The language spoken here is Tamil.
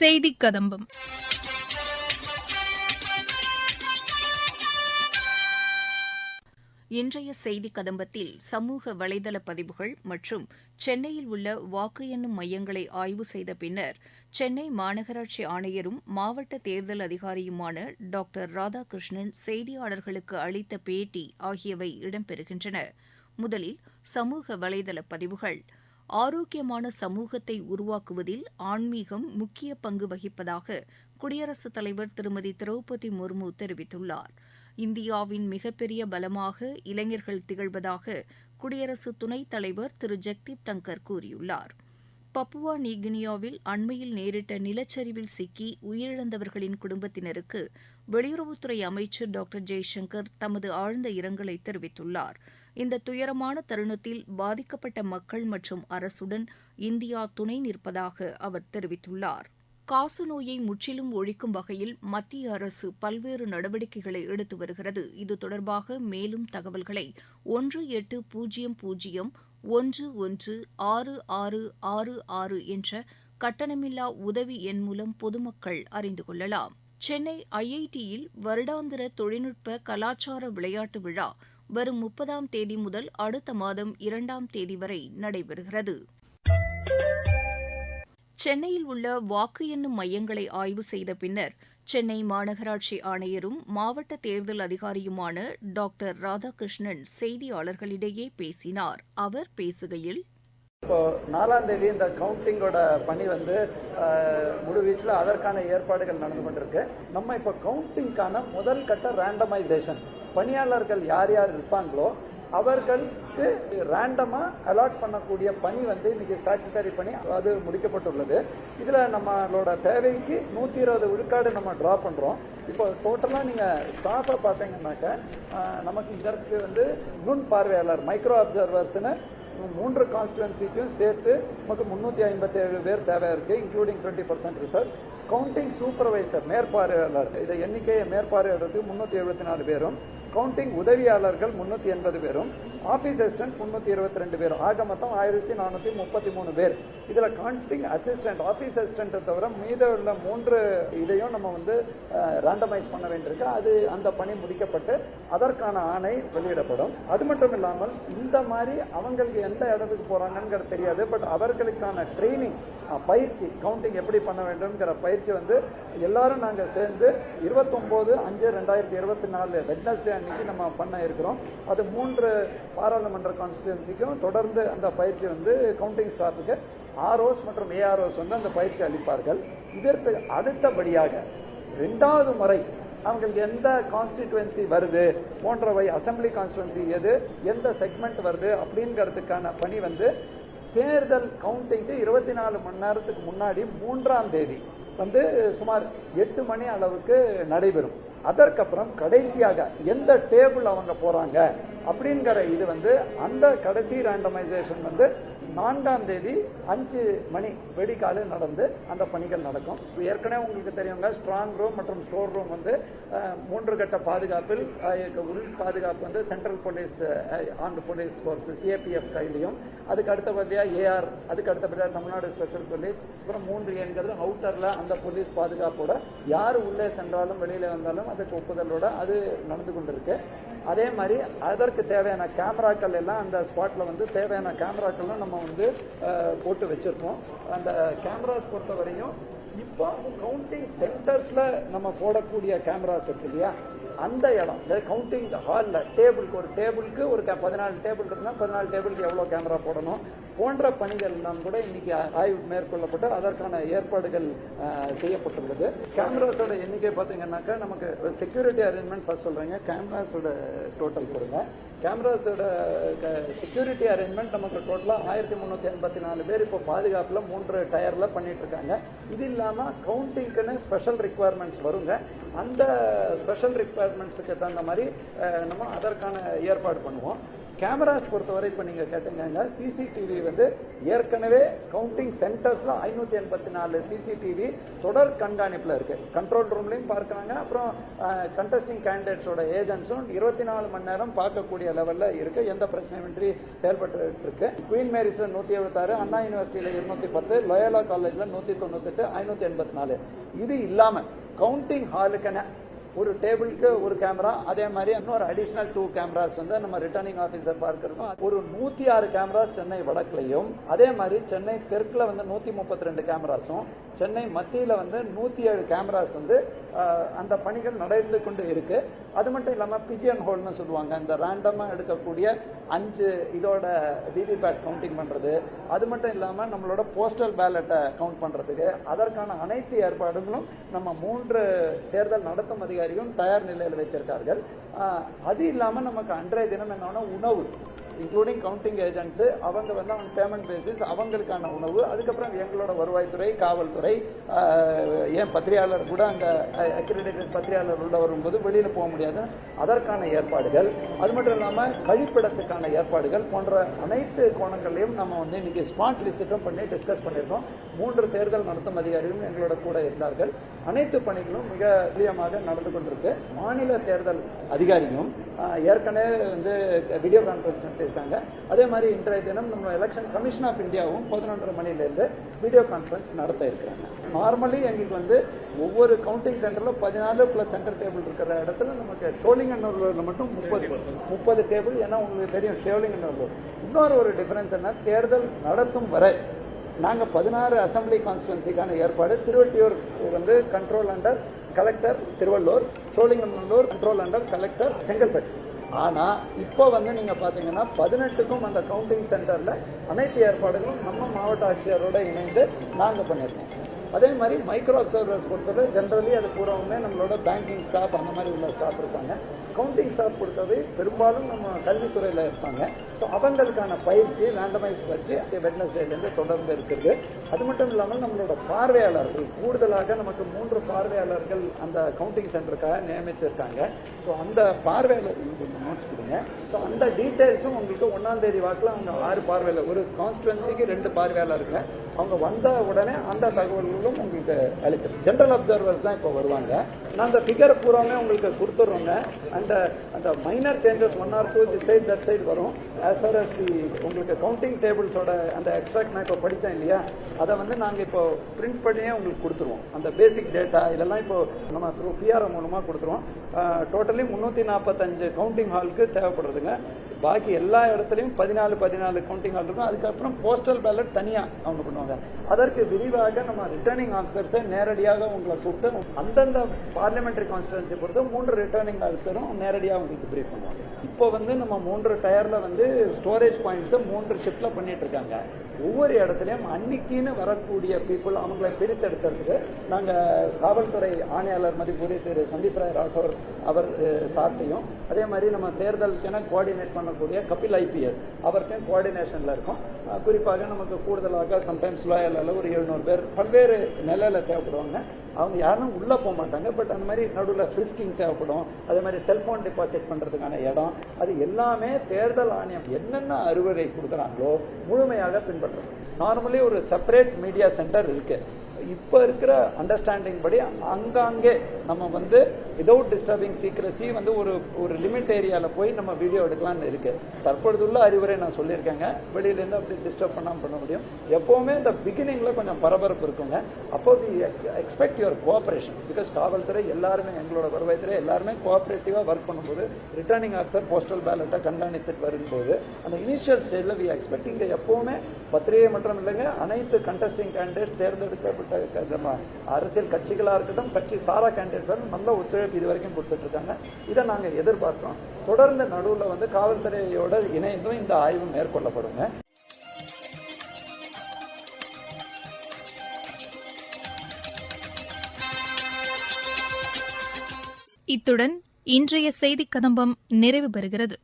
செய்தி கதம்பம் இன்றைய செய்தி கதம்பத்தில் சமூக வலைதள பதிவுகள் மற்றும் சென்னையில் உள்ள வாக்கு எண்ணும் மையங்களை ஆய்வு செய்த பின்னர் சென்னை மாநகராட்சி ஆணையரும் மாவட்ட தேர்தல் அதிகாரியுமான டாக்டர் ராதாகிருஷ்ணன் செய்தியாளர்களுக்கு அளித்த பேட்டி ஆகியவை இடம்பெறுகின்றன. முதலில் சமூக வலைதள பதிவுகள். ஆரோக்கியமான சமூகத்தை உருவாக்குவதில் ஆன்மீகம் முக்கிய பங்கு வகிப்பதாக குடியரசுத் தலைவர் திருமதி திரௌபதி முர்மு தெரிவித்துள்ளார். இந்தியாவின் மிகப்பெரிய பலமாக இளைஞர்கள் திகழ்வதாக குடியரசு துணைத் தலைவர் திரு. ஜெக்தீப் டங்கர் கூறியுள்ளார். பப்புவா நீகினியாவில் அண்மையில் நேரிட்ட நிலச்சரிவில் சிக்கி உயிரிழந்தவர்களின் குடும்பத்தினருக்கு வெளியுறவுத்துறை அமைச்சர் டாக்டர் ஜெய்சங்கர் தமது ஆழ்ந்த இரங்கலை தெரிவித்துள்ளார். இந்த துயரமான தருணத்தில் பாதிக்கப்பட்ட மக்கள் மற்றும் அரசுடன் இந்தியா துணை நிற்பதாக அவர் தெரிவித்துள்ளார். காசநோயை முற்றிலும் ஒழிக்கும் வகையில் மத்திய அரசு பல்வேறு நடவடிக்கைகளை எடுத்து வருகிறது. இது தொடர்பாக மேலும் தகவல்களை ஒன்று எட்டு பூஜ்ஜியம் பூஜ்ஜியம் ஒன்று ஒன்று ஆறு ஆறு ஆறு ஆறு என்ற கட்டணமில்லா உதவி எண் மூலம் பொதுமக்கள் அறிந்து கொள்ளலாம். சென்னை ஐஐடியில் வருடாந்திர தொழில்நுட்ப கலாச்சார விளையாட்டு விழா வரும் முப்பதாம் தேதி முதல் அடுத்த மாதம் இரண்டாம் தேதி வரை நடைபெறுகிறது. சென்னையில் உள்ள வாக்கு எண்ணும் மையங்களை ஆய்வு செய்த பின்னர் சென்னை மாநகராட்சி ஆணையரும் மாவட்ட தேர்தல் அதிகாரியுமான டாக்டர் ராதாகிருஷ்ணன் செய்தியாளர்களிடையே பேசினார். அவர் பேசுகையில் இப்போ நாலாம் தேதி இந்த கவுண்டிங்கோட பணி வந்து முழுவீச்சில் அதற்கான ஏற்பாடுகள் நடந்து கொண்டிருக்கு. நம்ம இப்போ கவுண்டிங்கான முதல் கட்ட ரேண்டமைசேஷன் பணியாளர்கள் யார் யார் இருப்பாங்களோ அவர்களுக்கு ரேண்டமா அலாட் பண்ணக்கூடிய பணி வந்து இன்னைக்கு ஸ்டாச்சுட்டரி பணி அது முடிக்கப்பட்டுள்ளது. இதுல நம்மளோட தேவைக்கு நூத்தி இருபது விழுக்காடு நம்ம டிரா பண்றோம். இப்போ டோட்டலா நீங்க ஸ்டாஃபை பார்த்தீங்கன்னாக்க நமக்கு இதற்கு வந்து நுண் பார்வையாளர் மைக்ரோ அப்சர்வர்ஸ்னு மூன்று கான்ஸ்டுவன்சிக்கும் சேர்த்து நமக்கு முன்னூத்தி ஐம்பத்தி ஏழு பேர் தேவையாக இருக்கு including twenty percent reserve counting supervisor மேற்பார்வையாளர். இதை எண்ணிக்கையை மேற்பார்வையாளருக்கு முன்னூத்தி எழுபத்தி நாலு பேரும் கவுண்டிங் உதவியாளர்கள் முந்நூற்றி எண்பது பேரும் ஆஃபீஸ் அசிஸ்டன்ட் முந்நூற்றி இருபத்தி ரெண்டு பேரும். ஆக மொத்தம் ஆயிரத்தி நானூற்றி முப்பத்தி மூணு பேர். இதில் கவுண்டிங் அசிஸ்டன்ட் ஆஃபீஸ் அசிஸ்டண்ட்டை தவிர மீத உள்ள மூன்று இதையும் நம்ம வந்து ரேண்டமைஸ் பண்ண வேண்டியிருக்கு. அது அந்த பணி முடிக்கப்பட்டு அதற்கான ஆணை வெளியிடப்படும். அது மட்டும் இல்லாமல் இந்த மாதிரி அவங்களுக்கு எந்த இடத்துக்கு போகிறாங்கங்கிறது தெரியாது. பட் அவர்களுக்கான ட்ரைனிங் பயிற்சி கவுண்டிங் எப்படி பண்ண வேண்டும்ங்கிற பயிற்சி வந்து எல்லாரும் நாங்கள் சேர்ந்து இருபத்தொம்போது அஞ்சு ரெண்டாயிரத்தி இருபத்தி நாலு வெட்னஸ்டே இன்னைக்கு நம்ம பண்ண இருக்கிறோம். அது மூன்று பாராளுமன்ற கான்ஸ்டிடுவன்சிக்கும் தொடர்ந்து அந்த பயிற்சி வந்து கவுண்டிங் ஸ்டாஃபுக்கு ஆர்ஓஸ் மற்றும் ஏஆர்ஓஸ் வந்து அந்த பயிற்சி அளிப்பார்கள். இதற்கு அடுத்தபடியாக ரெண்டாவது முறை அவங்களுக்கு எந்த கான்ஸ்டிடுவன்சி வருது போன்றவை அசம்பிளி கான்ஸ்டிடுவன்சி எது எந்த செக்மெண்ட் வருது அப்படிங்கிறதுக்கான பணி வந்து தேர்தல் கவுண்டிங்க்கு இருபத்தி நாலு மணி நேரத்துக்கு முன்னாடி மூன்றாம் தேதி வந்து சுமார் எட்டு மணி அளவுக்கு நடைபெறும். அதற்கப்புறம் கடைசியாக எந்த டேபிள் அவங்க போறாங்க அப்படிங்கிற இது வந்து அந்த கடைசி ரேண்டமைசேஷன் வந்து நான்காம் தேதி அஞ்சு மணி வெடிக்கால நடந்து அந்த பணிகள் நடக்கும். ஏற்கனவே உங்களுக்கு தெரியுங்க ஸ்ட்ராங் ரூம் மற்றும் ஸ்டோர் ரூம் வந்து மூன்று கட்ட பாதுகாப்பில் உள் பாதுகாப்பு வந்து central police and police force CAPF கையிலையும். அதுக்கு அடுத்தபடியாக ஏஆர் அதுக்கு அடுத்தபடியாக தமிழ்நாடு ஸ்பெஷல் போலீஸ் அப்புறம் மூன்று ஏன்கிறது அவுட்டரில் அந்த போலீஸ் பாதுகாப்போட யார் உள்ளே சென்றாலும் வெளியில் வந்தாலும் அதுக்கு ஒப்புதலோட அது நடந்து கொண்டிருக்கு. அதே மாதிரி அதற்கு தேவையான கேமராக்கள் எல்லாம் அந்த ஸ்பாட்டில் வந்து தேவையான கேமராக்கள்லாம் நம்ம வந்து போட்டு வச்சுருப்போம் அந்த கேமராஸ் பொறுத்த வரையும் இப்போ கவுண்டிங் சென்டர்ஸில் நம்ம போடக்கூடிய கேமராஸ் இருக்கு இல்லையா? அந்த இடம் கவுண்டிங் ஹாலில் டேபிளுக்கு ஒரு டேபிளுக்கு ஒரு பதினாலு டேபிள் இருந்தால் பதினாலு டேபிளுக்கு எவ்வளோ கேமரா போடணும் போன்ற பணிகள் எல்லாம் கூட இன்னைக்கு ஆய்வு மேற்கொள்ளப்பட்டு அதற்கான ஏற்பாடுகள் செய்யப்பட்டுள்ளது. கேமராஸோட எண்ணிக்கை பார்த்தீங்கன்னாக்கா நமக்கு செக்யூரிட்டி அரேஞ்ச்மெண்ட் ஃபர்ஸ்ட் சொல்கிறேங்க கேமராஸோட டோட்டல் கொடுங்க. கேமராஸோட செக்யூரிட்டி அரேஞ்ச்மெண்ட் நமக்கு டோட்டலாக ஆயிரத்தி முந்நூற்றி எண்பத்தி நாலு பேர் இப்போ பாதுகாப்பில் மூன்று டயரில் பண்ணிட்டு இருக்காங்க. இது இல்லாமல் கவுண்டிங்க்குன்னு ஸ்பெஷல் ரிக்குவயர்மெண்ட்ஸ் வருங்க. அந்த ஸ்பெஷல் ரெக்குவயர்மெண்ட்ஸுக்கு தகுந்த மாதிரி நம்ம அதற்கான ஏற்பாடு பண்ணுவோம். கேமராஸ் பொறுத்தவரை இப்போ நீங்கள் கேட்டீங்கன்னா சிசிடிவி வந்து ஏற்கனவே கவுண்டிங் சென்டர்ஸில் ஐநூற்றி எண்பத்தி நாலு சிசிடிவி தொடர் கண்காணிப்பில் இருக்கு. கண்ட்ரோல் ரூம்லேயும் பார்க்குறாங்க அப்புறம் கண்டஸ்டிங் கேண்டிடேட்ஸோட ஏஜென்ட்ஸும் இருபத்தி நாலு மணி நேரம் பார்க்கக்கூடிய லெவலில் இருக்கு. எந்த பிரச்சனையின்றி செயல்பட்டு இருக்கு. குயின் மேரிஸில் நூற்றி எழுபத்தாறு அண்ணா யூனிவர்சிட்டியில் இருநூற்றி பத்து லோயலா காலேஜில் நூற்றி தொண்ணூத்தெட்டு ஐநூற்றி எண்பத்தி நாலு. இது இல்லாமல் கவுண்டிங் ஹாலுக்கான ஒரு டேபிளுக்கு ஒரு கேமரா அதே மாதிரி இன்னொரு அடிஷனல் டூ கேமராஸ் வந்து நம்ம ரிட்டர்னிங் ஆஃபீஸர் பார்க்கிறோம் ஒரு நூத்தி ஆறு கேமராஸ் சென்னை வடக்குலையும் அதே மாதிரி சென்னை தெற்குல வந்து நூத்தி முப்பத்தி ரெண்டு கேமராஸும் சென்னை மத்தியில வந்து நூத்தி ஏழு கேமராஸ் வந்து அந்த பணிகள் நடந்து கொண்டு இருக்கு. அது மட்டும் இல்லாம பிஜியன் ஹோல்னு சொல்லுவாங்க இந்த ரேண்டமா எடுக்கக்கூடிய அஞ்சு இதோட விவிபேட் கவுண்டிங் பண்றது. அது மட்டும் இல்லாம நம்மளோட போஸ்டல் பேலட்டை கவுண்ட் பண்றதுக்கு அதற்கான அனைத்து ஏற்பாடுகளும் நம்ம மூன்று தேர்தல் நடத்தும் அதிகாரியும் தயார் நிலையில் வைத்திருக்கார்கள். அது இல்லாமல் நமக்கு அன்றைய தினம் என்னன்னா உணவு. இன்க்ளூடிங் கவுண்டிங் ஏஜென்ட்ஸ் அவங்க வந்து அவங்க பேமெண்ட் பேசிஸ் அவங்களுக்கான உணவு அதுக்கப்புறம் எங்களோட வருவாய்த்துறை காவல்துறை ஏன் பத்திரிகையாளர் கூட அங்கே அக்ரிடேட்டட் பத்திரிகையாளர் உள்ள வரும்போது வெளியில் போக முடியாது. அதற்கான ஏற்பாடுகள் அது மட்டும் இல்லாமல் கழிப்பிடத்துக்கான ஏற்பாடுகள் போன்ற அனைத்து கோணங்களையும் நம்ம வந்து இன்னைக்கு ஸ்மார்ட் லிஸ்ட்டும் பண்ணி டிஸ்கஸ் பண்ணியிருக்கோம். மூன்று தேர்தல் நடத்தும் அதிகாரிகளும் எங்களோட கூட இருந்தார்கள். அனைத்து பணிகளும் மிக துல்லியமாக நடந்து கொண்டிருக்கு. மாநில தேர்தல் அதிகாரியும் ஏற்கனவே வந்து வீடியோ கான்பரன்ஸ் இருக்காங்க அதே மாதிரி இன்றைய தினம் நம்ம எலெக்ஷன் கமிஷன் ஆஃப் இந்தியாவும் பதினொன்றரை மணிலேருந்து வீடியோ கான்ஃபரன்ஸ் நடத்த இருக்கிறாங்க. நார்மலி எங்களுக்கு வந்து ஒவ்வொரு கவுண்டிங் சென்டரில் பதினாலு பிளஸ் சென்டர் டேபிள் இருக்கிற இடத்துல நமக்கு ஷோலிங்கன்னூர்ல மட்டும் முப்பது முப்பது டேபிள் ஏன்னா உங்களுக்கு தெரியும் ஷோலிங்கன்னூர் இன்னொரு ஒரு டிஃபரன்ஸ் என்ன தேர்தல் நடத்தும் வரை நாங்கள் பதினாறு அசம்பிளி கான்ஸ்டுவன்சிக்கான ஏற்பாடு திருவட்டியூர் வந்து control under collector Tiruvallur Sholinganallur control under collector Chengalpattu. ஆனால் இப்போ வந்து நீங்கள் பார்த்தீங்கன்னா பதினெட்டுக்கும் அந்த கவுண்டிங் சென்டரில் அனைத்து ஏற்பாடுகளும் நம்ம மாவட்ட ஆட்சியரோட இணைந்து நாங்கள் பண்ணியிருக்கோம். அதே மாதிரி மைக்ரோ அப்சர்வர்ஸ் பொறுத்தவரை ஜென்ரலி அது பூராவுமே நம்மளோட பேங்கிங் ஸ்டாஃப் அந்த மாதிரி உள்ள ஸ்டாஃப் இருக்காங்க கவுண்டிங் ஸ்டாஃப் கொடுத்தது பெரும்பாலும் நம்ம கல்வித்துறையில் இருப்பாங்க. ஸோ அவங்களுக்கான பயிற்சி ரேண்டமைஸ் வச்சு வெட்னஸ்டேலேருந்து தொடர்ந்து இருக்குது. அது மட்டும் இல்லாமல் நம்மளோட பார்வையாளர்கள் கூடுதலாக நமக்கு மூன்று பார்வையாளர்கள் அந்த கவுண்டிங் சென்டருக்காக நியமிச்சிருக்காங்க. ஸோ அந்த பார்வையாளர்கள் கொஞ்சம் நோட்ஸ் கொடுங்க. ஸோ அந்த டீட்டெயில்ஸும் உங்களுக்கு ஒன்றாம் தேதி வாக்கில் அவங்க ஆறு பார்வையாளர் ஒரு கான்ஸ்டுவன்சிக்கு ரெண்டு பார்வையாளர்கள். அவங்க வந்த உடனே அந்த தகவல்களும் உங்களுக்கு அளிக்கும் ஜென்ரல் அப்சர்வர்ஸ் தான் இப்போ வருவாங்க. நான் அந்த ஃபிகர் பூராமே உங்களுக்கு கொடுத்துட்றோங்க. அந்த அந்த minor changes one or two the side that side வரும். ஆஸ் ஃபார் அஸ் தி உங்களுக்கு கவுண்டிங் டேபிள்ஸோட அந்த எக்ஸ்ட்ராக்ட் நான் இப்போ படித்தேன் இல்லையா? அதை வந்து நாங்கள் இப்போ பிரிண்ட் பண்ணியே உங்களுக்கு கொடுத்துருவோம். அந்த பேசிக் டேட்டா இதெல்லாம் இப்போ நம்ம த்ரூ பிஆர்எம் மூலமாக கொடுத்துருவோம். டோட்டலி முந்நூற்றி நாற்பத்தஞ்சு கவுண்டிங் ஹாலுக்கு தேவைப்படுறதுங்க பாக்கி எல்லா இடத்துலையும் பதினாலு பதினாலு கவுண்டிங் ஹால் இருக்கும். அதுக்கப்புறம் போஸ்டல் பேலட் தனியாக அவங்க பண்ணுவாங்க. அதற்கு விரிவாக நம்ம ரிட்டர்னிங் ஆஃபீஸர்ஸை நேரடியாக உங்களை கூப்பிட்டு அந்தந்த பார்லிமெண்ட்ரி கான்ஸ்டிடுவன்சி பொறுத்து மூன்று ரிட்டர்னிங் ஆஃபீஸரும் நேரடியாக உங்களுக்கு பிரீஃப் பண்ணுவாங்க. இப்போ வந்து நம்ம மூன்று டயரில் வந்து ஸ்டோரேஜ் பாயிண்ட்ஸை மூன்று ஷிஃப்டில் பண்ணிட்டு இருக்காங்க. ஒவ்வொரு இடத்துலையும் அன்னைக்குன்னு வரக்கூடிய பீப்புள் அவங்களை பிரித்தெடுக்கிறதுக்கு நாங்கள் காவல்துறை ஆணையாளர் மதிப்புரிய திரு சந்தீப் ராய் ராठौर அவர் சார்ட்டையும் அதே மாதிரி நம்ம தேர்தலுக்கென கோஆர்டினேட் பண்ணக்கூடிய கபில் ஐபிஎஸ். அவருக்கும் கோஆர்டினேஷனில் இருக்கும். குறிப்பாக நமக்கு கூடுதலாக சம்டைம்ஸ் லோயலில் ஒரு எழுநூறு பேர் பல்வேறு நிலையில் தேவைப்படுவாங்க. அவங்க யாரும் உள்ளே போக மாட்டாங்க. பட் அந்த மாதிரி நடுவில் ஃபிரிஸ்கிங் தேவைப்படும். அதே மாதிரி செல்ஃபோன் டிபாசிட் பண்ணுறதுக்கான இடம். அது எல்லாமே தேர்தல் ஆணையம் என்னென்ன அறுவடை கொடுக்குறாங்களோ முழுமையாக பின்பற்றணும் நார்மலி ஒரு செப்பரேட் மீடியா சென்டர் இருக்குது இப்போ இருக்கிற அண்டர்ஸ்டாண்டிங் படி அங்காங்கே நம்ம வந்து விதவுட் டிஸ்டர்பிங் சீக்ரஸி வந்து ஒரு ஒரு லிமிட் ஏரியாவில் போய் நம்ம வீடியோ எடுக்கலாம்னு இருக்கு. தற்பொழுதுள்ள அறிவுரை நான் சொல்லியிருக்கேங்க. வெளியிலேருந்து அப்படி டிஸ்டர்ப் பண்ணாமல் பண்ண முடியும். எப்போவுமே இந்த பிகினிங்கில் கொஞ்சம் பரபரப்பு இருக்குங்க. அப்போ எக்ஸ்பெக்ட் யுவர் கோஆப்ரேஷன் பிகாஸ் காவல்துறை எல்லாருமே எங்களோட வருவாய்த்துறை எல்லாருமே கோஆப்ரேட்டிவாக ஒர்க் பண்ணும்போது ரிட்டர்னிங் ஆஃபீஸர் போஸ்டல் பேலட்டை கண்காணித்துட்டு வரும்போது அந்த இனிஷியல் ஸ்டேஜில் வி எக்ஸ்பெக்ட் இங்கே எப்போவுமே பத்திரிகை மட்டும் இல்லைங்க அனைத்து கண்டஸ்டிங் கேண்டிடேட்ஸ் தேர்ந்தெடுக்கப்பட்ட அரசியல் கட்சிகளாக இருக்கட்டும் கட்சி சாரா கேண்டிடேட்ஸ் நல்ல ஒத்துழைப்பு இது வரைக்கும் கொடுத்துட்டு இருக்காங்க இதை நாங்கள் எதிர்பார்க்கிறோம். தொடர்ந்து நடுவில் வந்து காவல்துறையோட இணைந்தும் இந்த ஆய்வு மேற்கொள்ளப்படுங்க. இத்துடன் இன்றைய செய்தி கதம்பம் நிறைவு பெறுகிறது.